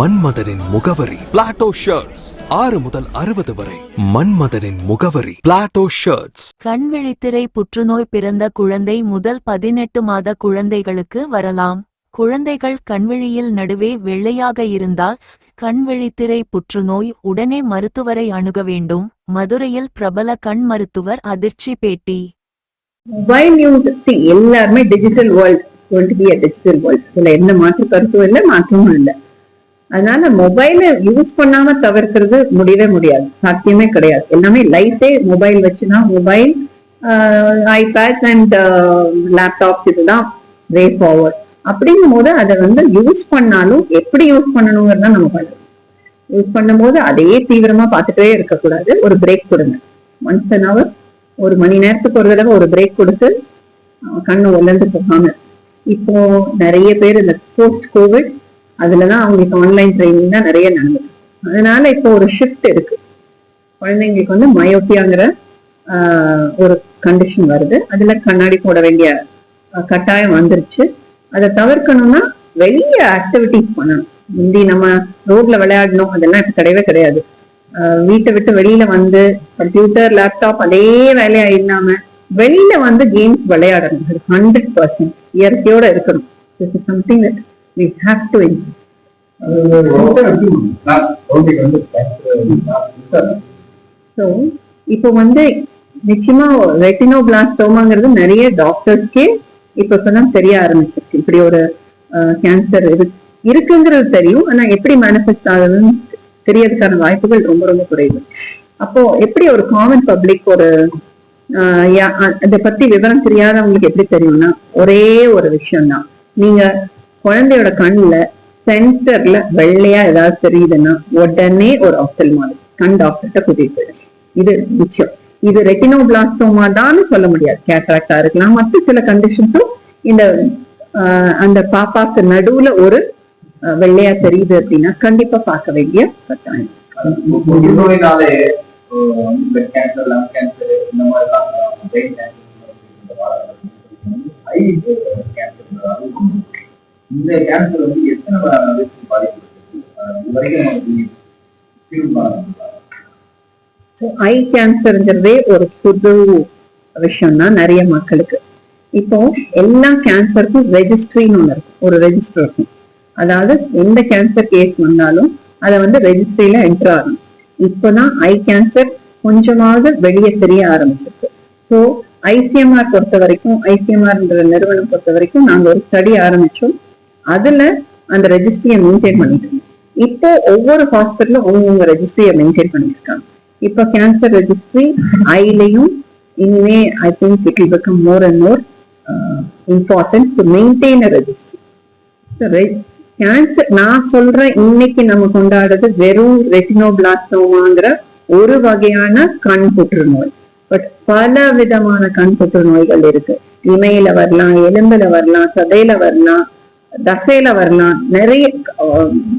மன்மதனின் முகவரி. Plato shirts ஆறு முதல் அறுபது வரை. மன்மதனின் முகவரி. பிளாட்டோ ஷர்ட்ஸ் கண்விழித்திரை புற்றுநோய் பிறந்த குழந்தை முதல் பதினெட்டு மாத குழந்தைகளுக்கு வரலாம். குழந்தைகள் கண்விழியில் நடுவே வெள்ளையாக இருந்தால் கண்விழித்திரை புற்றுநோய் உடனே மருத்துவரை அணுக வேண்டும். மதுரையில் பிரபல கண் மருத்துவர் அதிர்ச்சி பேட்டி. மொபைல் யூஸ் எல்லாருமே டிஜிட்டல் வேர்ல்ட் டிஜிட்டல் வேர்ல்ட் இதுல எந்த மாற்று கருத்தும் இல்லை மாற்றமும் இல்லை. அதனால மொபைலை யூஸ் பண்ணாம தவிர்க்கிறது முடியவே முடியாது. சாத்தியமே கிடையாது. எல்லாமே லைஃபே மொபைல் வச்சுன்னா மொபைல் ஐபேட் அண்ட் லேப்டாப்ஸ் இதுதான் வே ஃபார்வர்ட் அப்படிங்கும் போது அதை வந்து யூஸ் பண்ணாலும் எப்படி யூஸ் பண்ணணுங்கிறத நம்ம பண்ணணும் யூஸ் பண்ணும்போது அதையே தீவிரமா பார்த்துட்டே இருக்கக்கூடாது. ஒரு பிரேக் கொடுங்க. ஒன்ஸ் அன் அவர் ஒரு மணி நேரத்துக்கு ஒரு தடவை ஒரு பிரேக் கொடுத்து கண்ணு உலர்ந்து போகாம. இப்போ நிறைய பேர் இந்த போஸ்ட் கோவிட் அதுலதான் அவங்களுக்கு ஆன்லைன் ட்ரைனிங் தான் நிறைய நடந்தது. அதனால இப்போ ஒரு ஷிஃப்ட் இருக்கு. குழந்தைங்களுக்கு வந்து மயோப்பியாங்கிற ஒரு கண்டிஷன் வருது. அதுல கண்ணாடி போட வேண்டிய கட்டாயம் வந்துருச்சு. அதை தவிர்க்கணும்னா வெளிய ஆக்டிவிட்டிஸ் பண்ணணும். முந்தி நம்ம ரோட்ல விளையாடணும். அதெல்லாம் இப்ப கிடையவே கிடையாது. வீட்டை விட்டு வெளியில வந்து கம்ப்யூட்டர் லேப்டாப் அதே வேலையா இல்லாம வெளியில வந்து கேம்ஸ் விளையாடணும். ஹண்ட்ரட் பர்சன்ட் இயற்கையோட இருக்கணும். This is something that we have to so இப்போ வந்து நிச்சயமா ரெட்டினோ பிளாஸ்டோமாங்கிறது நிறைய டாக்டர்ஸ்க்கே இப்ப சொன்னா தெரிய ஆரம்பிச்சிருக்கு. இப்படி ஒரு கேன்சர் இருக்குங்கிறது தெரியும். ஆனா எப்படி மேனிஃபெஸ்ட் ஆகுதுன்னு தெரியறதுக்கான வாய்ப்புகள் ரொம்ப ரொம்ப குறைவு. அப்போ எப்படி ஒரு காமன் பப்ளிக் ஒரு ஆஹ் அதை பத்தி விவரம் தெரியாதவங்களுக்கு எப்படி தெரியும்னா ஒரே ஒரு விஷயம் தான் நீங்க குழந்தையோட கண்ணுல சென்டர்ல வெள்ளையா ஏதாவது தெரியுதுன்னா உடனே ஒரு ஆப்தல்மாலஜி கண் டாக்டர்கிட்ட கூட்டிட்டு போயிடும் இது முக்கியம். இது ரெட்டினோபிளாஸ்டோமா தான் சொல்ல முடியாது. கேட்ராக்டா இருக்கலாம். மற்ற சில கண்டிஷன்ஸும் இந்த ஆஹ் அந்த பாப்பாக்கு நடுவுல ஒரு வெள்ளையா தெரியுது அப்படின்னா கண்டிப்பா பார்க்க வேண்டிய கட்டாயம். இந்த கேன்சர் கேன்சர் இந்த கேன்சர் வந்து எத்தனை வயசுக்கு பாதிப்பு ஐ கேன்சர்ங்கிறதே ஒரு புது விஷயம் தான் நிறைய மக்களுக்கு. இப்போ எல்லா கேன்சருக்கும் ரெஜிஸ்ட்ரின்னு ஒன்று இருக்கும் ஒரு ரெஜிஸ்டர் இருக்கும். அதாவது எந்த கேன்சர் கேஸ் வந்தாலும் அதை வந்து ரெஜிஸ்ட்ரியில என்டர் ஆகணும். இப்போதான் ஐ கேன்சர் கொஞ்சமாவது வெளியே தெரிய ஆரம்பிச்சிருக்கு. ஸோ ஐசிஎம்ஆர் பொறுத்த வரைக்கும் ஐசிஎம்ஆர்ன்ற நிறுவனம் பொறுத்த வரைக்கும் நாங்கள் ஒரு ஸ்டடி ஆரம்பிச்சோம். அதுல அந்த ரெஜிஸ்ட்ரியை மெயின்டைன் பண்ணிட்டு இருந்தோம் இப்போ ஒவ்வொரு ஹாஸ்பிட்டலும் அவங்கவுங்க ரெஜிஸ்ட்ரியை மெயின்டைன் பண்ணிருக்காங்க இப்போ கேன்சர் ரெஜிஸ்ட்ரி ஐலையும் இனிமே I think it will become more and more important to maintain a registry cancer நான் சொல்றேன் இன்னைக்கு நம்ம கொண்டாடுறது வெறும் ரெட்டினோபிளாஸ்டோமாங்கிற ஒரு வகையான கண் புற்றுநோய் பட் பல விதமான கண் புற்றுநோய்கள் இருக்கு. இமையில வரலாம் எலும்புல வரலாம் சதையில வரலாம் தசையில வரலாம். நிறைய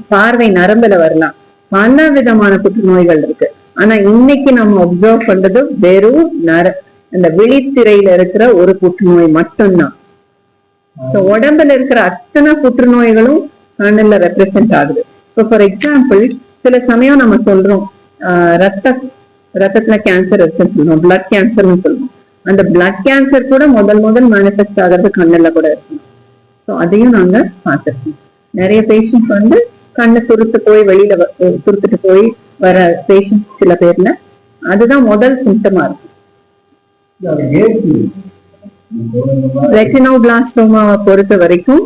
பார்வை நரம்புல வரலாம். பல விதமான புற்றுநோய்கள் இருக்கு. ஆனா இன்னைக்கு நம்ம அப்சர்வ் பண்றது வெறும் நர அந்த விழித்திரையில இருக்கிற ஒரு புற்றுநோய் மட்டும்தான். உடம்புல இருக்கிற அத்தனை புற்றுநோய்களும் கண்ணில் ரெப்ரசென்ட் ஆகுது. இப்போ ஃபார் எக்ஸாம்பிள் சில சமயம் நம்ம சொல்றோம் ஆஹ் ரத்த ரத்தத்துல கேன்சர் இருக்குன்னு சொல்றோம் பிளட் கேன்சர்னு சொல்றோம். அந்த பிளட் கேன்சர் கூட முதல் முதல் மேனிஃபெஸ்ட் ஆகிறது கண்ணுல கூட இருக்கும் ஸோ அதையும் நாங்க பார்த்துருக்கோம். நிறைய பேஷண்ட்ஸ் வந்து கண்ணு துருத்து போய் வெளியில துருத்துட்டு போய் வர பேஷண்ட்ஸ் சில பேர்ல. அதுதான் முதல் சிம்டமா இருக்கும். ரெட்டினோபிளாஸ்டோமாவை பொறுத்த வரைக்கும்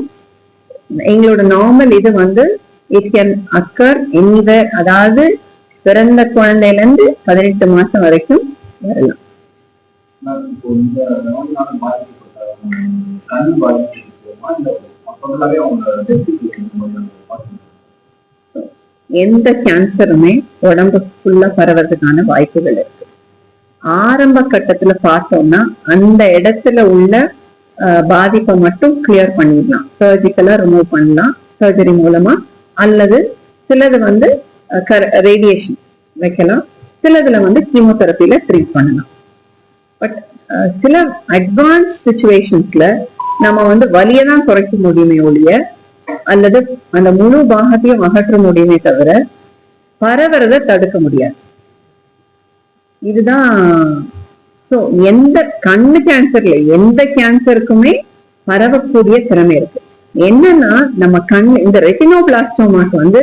எங்களோட நார்மல் இது வந்து இட் கேன் அக்கர் எனிவேர் அதாவது பிறந்த குழந்தையில இருந்து பதினெட்டு மாசம் வரைக்கும் வரலாம். எந்த கேன்சருமே உடம்பு ஃபுல்லா பரவறதுக்கான வாய்ப்புகள் இருக்கு. ஆரம்ப கட்டத்துல பார்த்தோம்னா அந்த இடத்துல உள்ள பாதிப்பை மட்டும் கிளியர் பண்ணிடலாம். சர்ஜிக்கலா ரிமூவ் பண்ணலாம். சர்ஜரி மூலமா அல்லது சிலது வந்து ரேடியேஷன் வைக்கலாம். சிலதுல வந்து கீமோதெரப்பியில ட்ரீட் பண்ணலாம். பட் சில அட்வான்ஸ் சுச்சுவேஷன்ஸ்ல நம்ம வந்து வலியை தான் குறைக்க முடியுமே ஒழிய அல்லது அந்த முழு பாகத்தையும் அகற்ற முடியுமே தவிர பரவறதை தடுக்க முடியாது. இதுதான் எந்த கண்ணு கேன்சர்ல எந்த கேன்சருக்குமே பரவக்கூடிய திறமை இருக்கு. என்னன்னா நம்ம கண் இந்த ரெட்டினோபிளாஸ்டோமாக்கு வந்து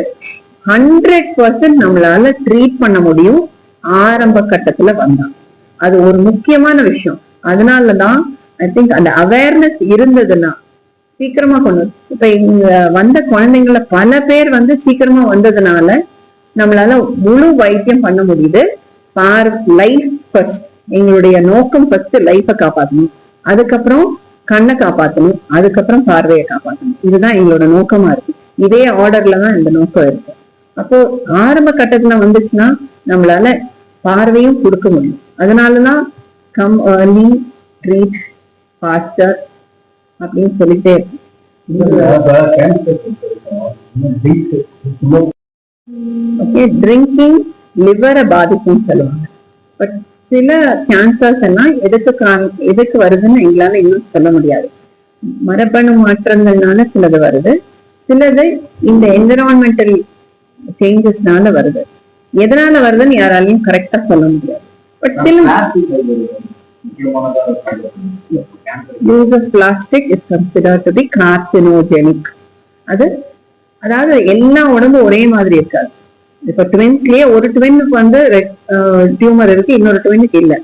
ஹண்ட்ரட் பர்சன்ட் நம்மளால ட்ரீட் பண்ண முடியும் ஆரம்ப கட்டத்துல வந்தா. அது ஒரு முக்கியமான விஷயம். அதனாலதான் ஐ திங்க் அந்த அவேர்னஸ் இருந்ததுன்னா சீக்கிரமா கொண்டு இப்ப இங்க வந்த குழந்தைங்கள பல பேர் வந்து சீக்கிரமா வந்ததுனால நம்மளால முழு வைத்தியம் பண்ண முடியுது. பார் லைஃப் ஃபர்ஸ்ட் எங்களுடைய நோக்கம் ஃபர்ஸ்ட் லைஃபை காப்பாத்தணும். அதுக்கப்புறம் கண்ணை காப்பாத்தணும். அதுக்கப்புறம் பார்வையை காப்பாத்தணும். இதுதான் எங்களோட நோக்கமா இருக்கு. இதே ஆர்டர்ல தான் இந்த நோக்கம் இருக்கு. அப்போ ஆரம்ப கட்டத்துல வந்துச்சுன்னா நம்மளால பார்வையும் கொடுக்க முடியும். அதனாலதான் கம் ஏர்லி ட்ரீட் ஃபாஸ்டர் அப்படின்னு சொல்லிட்டே ஓகே ட்ரிங்கிங் லிவரை பாதிக்கும்னு சொல்லுவாங்க. பட் சில கேன்சர்ஸ் எல்லாம் எதுக்கு எதுக்கு வருதுன்னு எங்களால இன்னும் சொல்ல முடியாது. மரபணு மாற்றங்கள்னால சிலது வருது. சிலது இந்த என்விரான்மெண்டல் சேஞ்சஸ்னால வருது. எதனால வருதுன்னு யாராலையும் கரெக்டா சொல்ல முடியாது. பட் சில use of plastic is consider to be carcinogenic அது அதாவது எல்லா உடம்பு ஒரே மாதிரி இருக்காது. இப்ப ட்வின்ஸ்லயே ஒரு ட்வின்னுக்கு வந்து டியூமர் இருக்கு இன்னொரு ட்வின்னுக்கு இல்ல.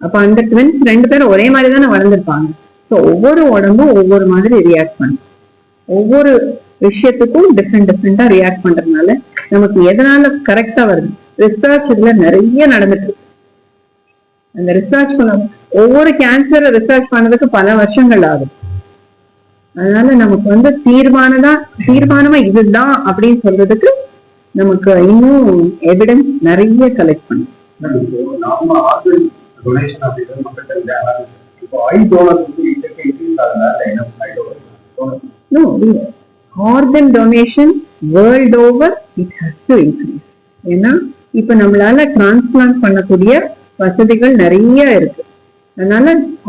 அப்ப அந்த ட்வின்ஸ் ரெண்டு பேரும் ஒரே மாதிரி தானே வளர்ந்துருப்பாங்க. ஸோ ஒவ்வொரு உடம்பும் ஒவ்வொரு மாதிரி ரியாக்ட் பண்ணும். ஒவ்வொரு விஷயத்துக்கும் டிஃப்ரெண்ட் டிஃப்ரெண்டா ரியாக்ட் பண்றதுனால நமக்கு எதனால கரெக்டா வருது? ரிசர்ச் இதுல நிறைய நடந்துட்டு இருக்கு. அந்த ரிசர்ச் பண்ண ஒவ்வொரு கேன்சரை ரிசர்ச் பண்ணதுக்கு பல வருஷங்கள் ஆகும். அதனால நமக்கு வந்து தீர்மானதா தீர்மானமா இதுதான் அப்படின்னு சொல்றதுக்கு நமக்கு இன்னும் எவிடன்ஸ் நிறைய கலெக்ட் பண்ணும் organ donation world over it has to increase ஏன்னா இப்ப நம்மளால டிரான்ஸ்பிளான்ட் பண்ணக்கூடிய வசதிகள் நிறைய இருக்கு. அதனால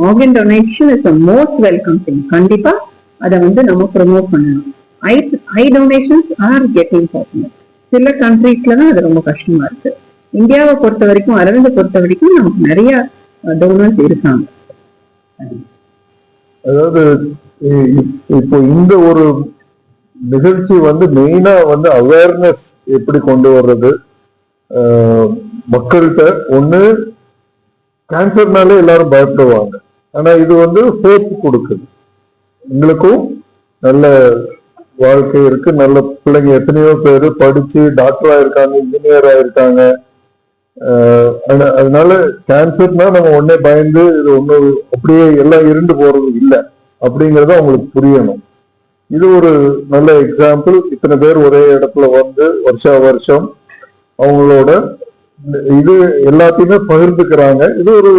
organ donation is a most welcome thing கண்டிப்பா அதை வந்து நம்ம ப்ரொமோட் பண்ணணும். I eye donations are getting popular சில கண்ட்ரீஸ்ல தான் அது ரொம்ப கஷ்டமா இருக்கு. இந்தியாவை பொறுத்த வரைக்கும் அரவிந்தை பொறுத்த வரைக்கும் நமக்கு நிறைய டோனர்ஸ் இருக்காங்க. அதாவது இப்போ இந்த ஒரு நிகழ்ச்சி வந்து மெயினா வந்து அவேர்னஸ் எப்படி கொண்டு வர்றது? ஆஹ் மக்கள்கிட்ட ஒன்று கேன்சர்னாலே எல்லாரும் பயப்படுவாங்க. ஆனா இது வந்து ஹோப் கொடுக்குது. எங்களுக்கும் நல்ல வாழ்க்கை இருக்கு. நல்ல பிள்ளைங்க எத்தனையோ பேர் படிச்சு டாக்டர் ஆயிருக்காங்க இன்ஜினியர் ஆயிருக்காங்க. ஆஹ் ஆனா- அதனால கேன்சர்னா நம்ம உடனே பயந்து இது ஒண்ணு அப்படியே எல்லாம் இருண்டு போறது இல்லை அப்படிங்கறத அவங்களுக்கு புரியணும். இது ஒரு நல்ல எக்ஸாம்பிள் இத்தனை பேர் ஒரே இடத்துல வந்து வருஷா வருஷம் அவங்களோட இது எல்லாத்தையுமே பகிர்ந்துக்கிறாங்க. இது ஒரு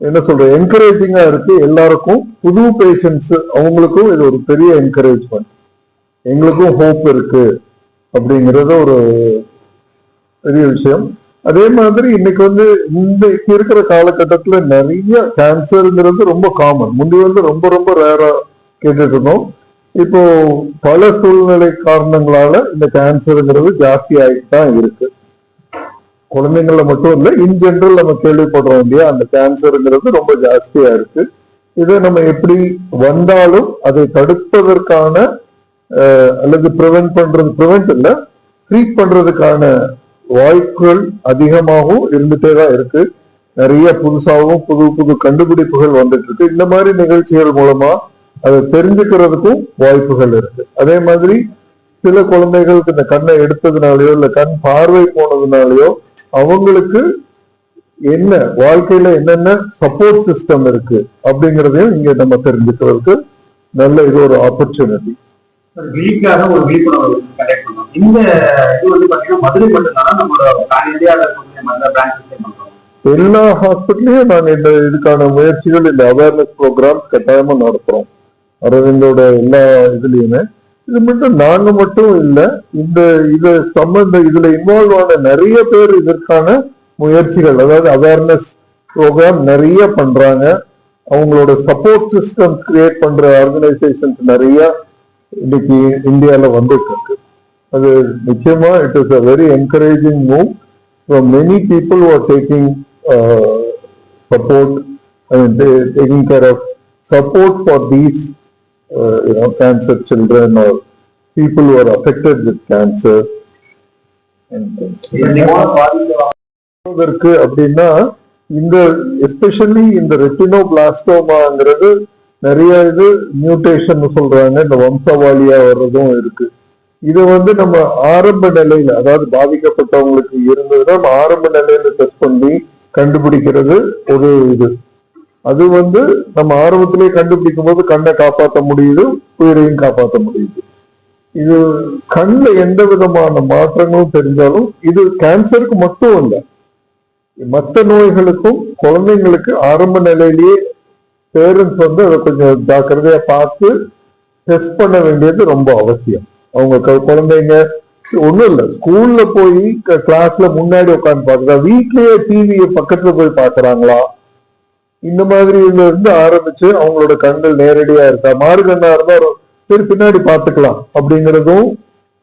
என்ன சொல்ற என்கரேஜிங்கா இருக்கு எல்லாருக்கும். புது பேஷன்ஸ் அவங்களுக்கும் இது ஒரு பெரிய என்கரேஜ்மெண்ட் எங்களுக்கும் ஹோப் இருக்கு அப்படிங்கறது ஒரு பெரிய விஷயம். அதே மாதிரி இன்னைக்கு வந்து இந்த இருக்கிற காலகட்டத்துல நிறைய கேன்சருங்கிறது ரொம்ப காமன் முந்தி வந்து ரொம்ப ரொம்ப ரேரா கேட்டுட்டு இருந்தோம் இப்போ பல சூழ்நிலை காரணங்களால இந்த கேன்சருங்கிறது ஜாஸ்தி ஆகிட்டு தான் இருக்கு. குழந்தைங்கள மட்டும் இல்ல இன் ஜென்ரல் நம்ம கேள்விப்படுறோம் இல்லையா அந்த கேன்சருங்கிறது ரொம்ப ஜாஸ்தியா இருக்கு. இதை நம்ம எப்படி வந்தாலும் அதை தடுப்பதற்கான அல்லது ப்ரிவென்ட் பண்றது ப்ரிவென்ட் இல்ல ட்ரீட் பண்றதுக்கான வாய்ப்புகள் அதிகமாகவும் இருந்துட்டே தான் இருக்கு. நிறைய புதுசாகவும் புது புது கண்டுபிடிப்புகள் வந்துட்டு இருக்கு. இந்த மாதிரி நிகழ்ச்சிகள் மூலமா அதை தெரிஞ்சுக்கிறதுக்கும் வாய்ப்புகள் இருக்கு. அதே மாதிரி சில குழந்தைகளுக்கு இந்த கண்ணை எடுத்ததுனாலயோ இல்ல கண் பார்வை போனதுனாலயோ அவங்களுக்கு என்ன வாழ்க்கையில என்னென்ன சப்போர்ட் சிஸ்டம் இருக்கு அப்படிங்கறதையும் இங்க நம்ம தெரிஞ்சுக்கிறதுக்கு நல்ல இது ஒரு ஆப்பர்ச்சுனிட்டி விழிக்காக ஒரு விழிப்புணர்வு கண்டக்ட் பண்ணோம். இந்த இது வந்து பாத்தீங்கன்னா மதுரை மட்டும்தான் நம்மளோட பேன் இந்தியாவில் எல்லா ஹாஸ்பிட்டலையும் நாங்க இந்த இதுக்கான முயற்சிகள் இந்த அவேர்னஸ் ப்ரோக்ராம் கட்டாயமா நடத்துறோம். அரவிந்தோட எல்லா இதுலயுமே. இது மட்டும் நாங்க மட்டும் இல்ல இந்த இது சம்பந்த இதுல இன்வால்வ் ஆன நிறைய பேர் இதற்கான முயற்சிகள் அதாவது அவேர்னஸ் ப்ரோக்ராம் நிறைய பண்றாங்க. அவங்களோட சப்போர்ட் சிஸ்டம் கிரியேட் பண்ற ஆர்கனைசேஷன்ஸ் நிறைய இன்னைக்கு இந்தியால வந்துட்டு இருக்கு அது நிச்சயமா it is a very encouraging move from many people are taking support taking care of support for these you know cancer children are people who are affected with cancer. அப்படின்னா இந்த எஸ்பெஷலி இந்த ரெட்டினோபிளாஸ்டோமாங்கிறது நிறைய இது மியூட்டேஷன் சொல்றாங்க இந்த வம்சவாளியா வர்றதும் இருக்கு இது வந்து நம்ம ஆரம்ப நிலையில அதாவது பாதிக்கப்பட்டவங்களுக்கு இருந்ததுன்னா ஆரம்ப நிலையில டெஸ்ட் பண்ணி கண்டுபிடிக்கிறது ஒரு இது அது வந்து நம்ம ஆர்வத்திலே கண்டுபிடிக்கும் போது கண்ணை காப்பாற்ற முடியுது உயிரையும் காப்பாற்ற முடியுது. இது கண்ல எந்த விதமான மாற்றங்களும் தெரிஞ்சாலும் இது கேன்சருக்கு மட்டும் இல்லை மற்ற நோய்களுக்கும் குழந்தைங்களுக்கு ஆரம்ப நிலையிலேயே பேரண்ட்ஸ் வந்து அதை கொஞ்சம் ஜாக்கிரதையா பார்த்து டெஸ்ட் பண்ண வேண்டியது ரொம்ப அவசியம். அவங்க குழந்தைங்க ஒண்ணும் இல்லை. ஸ்கூல்ல போய் கிளாஸ்ல முன்னாடி உட்காந்து பாக்குறா வீட்லயே டிவியை பக்கத்துல போய் பாக்குறாங்களா இந்த மாதிரி இருந்து ஆரம்பிச்சு அவங்களோட கண்கள் நேரடியா இருக்கா? மாறு கண்ணா இருந்தா ஒரு- சரி பின்னாடி பாத்துக்கலாம் அப்படிங்கிறதும்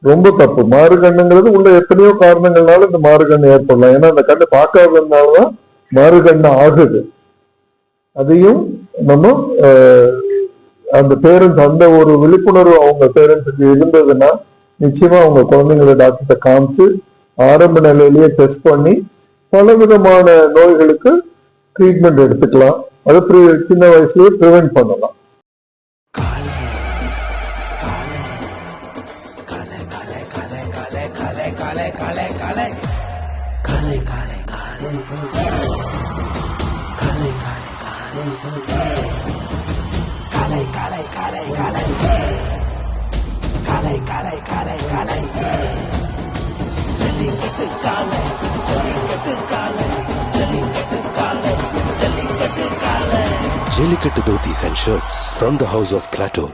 ரொம்ப தப்பு. மாறு கண்ணுங்கிறது உள்ள எத்தனையோ காரணங்கள்னால இந்த மாறு கண்ணு ஏற்படலாம். ஏன்னா அந்த கண்ணு பார்க்காததுனாலதான் மாறு கண்ணு ஆகுது. அதையும் நம்ம அஹ், அந்த பேரண்ட்ஸ் அந்த ஒரு விழிப்புணர்வு அவங்க பேரண்ட்ஸுக்கு இருந்ததுன்னா நிச்சயமா அவங்க குழந்தைங்களை டாக்டர்கிட்ட காமிச்சு ஆரம்ப நிலையிலேயே டெஸ்ட் பண்ணி பல விதமான நோய்களுக்கு ட்ரீட்மெண்ட் எடுத்துக்கலாம் அது சின்ன வயசுலயே ப்ரிவென்ட் பண்ணலாம் Jellicut Dhotis and shirts from the house of Plateau.